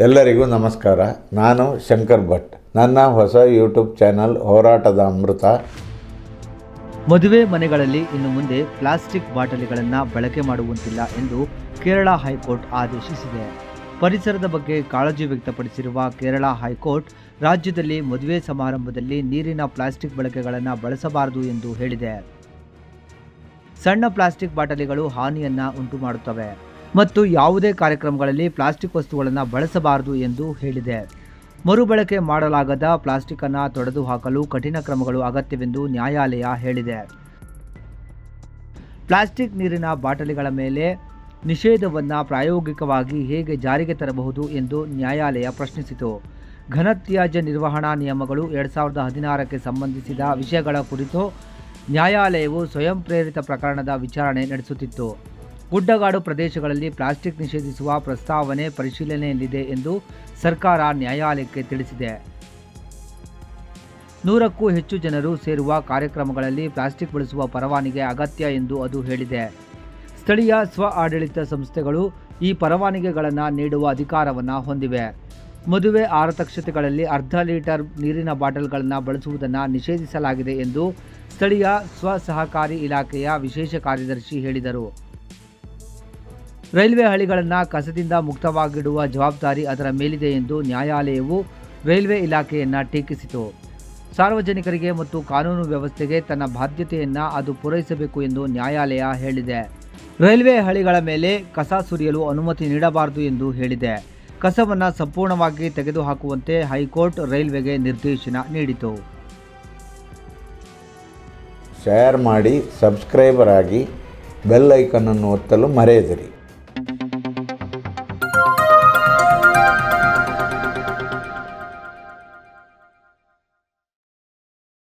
ಎಲ್ಲರಿಗೂ ನಮಸ್ಕಾರ. ನಾನು ಶಂಕರ್ ಭಟ್. ನನ್ನ ಹೊಸ ಯೂಟ್ಯೂಬ್ ಚಾನಲ್ ಹೋರಾಟದ ಅಮೃತ. ಮದುವೆ ಮನೆಗಳಲ್ಲಿ ಇನ್ನು ಮುಂದೆ ಪ್ಲಾಸ್ಟಿಕ್ ಬಾಟಲಿಗಳನ್ನು ಬಳಕೆ ಮಾಡುವಂತಿಲ್ಲ ಎಂದು ಕೇರಳ ಹೈಕೋರ್ಟ್ ಆದೇಶಿಸಿದೆ. ಪರಿಸರದ ಬಗ್ಗೆ ಕಾಳಜಿ ವ್ಯಕ್ತಪಡಿಸಿರುವ ಕೇರಳ ಹೈಕೋರ್ಟ್ ರಾಜ್ಯದಲ್ಲಿ ಮದುವೆ ಸಮಾರಂಭದಲ್ಲಿ ನೀರಿನ ಪ್ಲಾಸ್ಟಿಕ್ ಬಳಕೆಗಳನ್ನು ಬಳಸಬಾರದು ಎಂದು ಹೇಳಿದೆ. ಸಣ್ಣ ಪ್ಲಾಸ್ಟಿಕ್ ಬಾಟಲಿಗಳು ಹಾನಿಯನ್ನು ಉಂಟು ಮಾಡುತ್ತವೆ ಮತ್ತು ಯಾವುದೇ ಕಾರ್ಯಕ್ರಮಗಳಲ್ಲಿ ಪ್ಲಾಸ್ಟಿಕ್ ವಸ್ತುಗಳನ್ನು ಬಳಸಬಾರದು ಎಂದು ಹೇಳಿದೆ. ಮರುಬಳಕೆ ಮಾಡಲಾಗದ ಪ್ಲಾಸ್ಟಿಕ್ ಅನ್ನು ತೊಡೆದು ಹಾಕಲು ಕಠಿಣ ಕ್ರಮಗಳು ಅಗತ್ಯವೆಂದು ನ್ಯಾಯಾಲಯ ಹೇಳಿದೆ. ಪ್ಲಾಸ್ಟಿಕ್ ನೀರಿನ ಬಾಟಲಿಗಳ ಮೇಲೆ ನಿಷೇಧವನ್ನು ಪ್ರಾಯೋಗಿಕವಾಗಿ ಹೇಗೆ ಜಾರಿಗೆ ತರಬಹುದು ಎಂದು ನ್ಯಾಯಾಲಯ ಪ್ರಶ್ನಿಸಿತು. ಘನತ್ಯಾಜ್ಯ ನಿರ್ವಹಣಾ ನಿಯಮಗಳು ಎರಡು ಸಾವಿರದ ಹದಿನಾರಕ್ಕೆ ಸಂಬಂಧಿಸಿದ ವಿಷಯಗಳ ಕುರಿತು ನ್ಯಾಯಾಲಯವು ಸ್ವಯಂ ಪ್ರೇರಿತ ಪ್ರಕರಣದ ವಿಚಾರಣೆ ನಡೆಸುತ್ತಿತ್ತು. ಗುಡ್ಡಗಾಡು ಪ್ರದೇಶಗಳಲ್ಲಿ ಪ್ಲಾಸ್ಟಿಕ್ ನಿಷೇಧಿಸುವ ಪ್ರಸ್ತಾವನೆ ಪರಿಶೀಲನೆಯಲ್ಲಿದೆ ಎಂದು ಸರ್ಕಾರ ನ್ಯಾಯಾಲಯಕ್ಕೆ ತಿಳಿಸಿದೆ. ನೂರಕ್ಕೂ ಹೆಚ್ಚು ಜನರು ಸೇರುವ ಕಾರ್ಯಕ್ರಮಗಳಲ್ಲಿ ಪ್ಲಾಸ್ಟಿಕ್ ಬಳಸುವ ಪರವಾನಿಗೆ ಅಗತ್ಯ ಎಂದು ಅದು ಹೇಳಿದೆ. ಸ್ಥಳೀಯ ಸ್ವ ಆಡಳಿತ ಸಂಸ್ಥೆಗಳು ಈ ಪರವಾನಿಗೆಗಳನ್ನು ನೀಡುವ ಅಧಿಕಾರವನ್ನು ಹೊಂದಿವೆ. ಮದುವೆ ಆರತಕ್ಷತೆಗಳಲ್ಲಿ ಅರ್ಧ ಲೀಟರ್ ನೀರಿನ ಬಾಟಲ್ಗಳನ್ನು ಬಳಸುವುದನ್ನು ನಿಷೇಧಿಸಲಾಗಿದೆ ಎಂದು ಸ್ಥಳೀಯ ಸ್ವಸಹಕಾರಿ ಇಲಾಖೆಯ ವಿಶೇಷ ಕಾರ್ಯದರ್ಶಿ ಹೇಳಿದರು. ರೈಲ್ವೆ ಹಳಿಗಳನ್ನು ಕಸದಿಂದ ಮುಕ್ತವಾಗಿಡುವ ಜವಾಬ್ದಾರಿ ಅದರ ಮೇಲಿದೆ ಎಂದು ನ್ಯಾಯಾಲಯವು ರೈಲ್ವೆ ಇಲಾಖೆಯನ್ನು ಟೀಕಿಸಿತು. ಸಾರ್ವಜನಿಕರಿಗೆ ಮತ್ತು ಕಾನೂನು ವ್ಯವಸ್ಥೆಗೆ ತನ್ನ ಬಾಧ್ಯತೆಯನ್ನು ಅದು ಪೂರೈಸಬೇಕು ಎಂದು ನ್ಯಾಯಾಲಯ ಹೇಳಿದೆ. ರೈಲ್ವೆ ಹಳಿಗಳ ಮೇಲೆ ಕಸ ಸುರಿಯಲು ಅನುಮತಿ ನೀಡಬಾರದು ಎಂದು ಹೇಳಿದೆ. ಕಸವನ್ನು ಸಂಪೂರ್ಣವಾಗಿ ತೆಗೆದುಹಾಕುವಂತೆ ಹೈಕೋರ್ಟ್ ರೈಲ್ವೆಗೆ ನಿರ್ದೇಶನ ನೀಡಿತು. ಶೇರ್ ಮಾಡಿ ಸಬ್ಸ್ಕ್ರೈಬರ್ ಆಗಿ ಬೆಲ್ ಐಕನ್ನನ್ನು ಒತ್ತಲು ಮರೆಯದಿರಿ.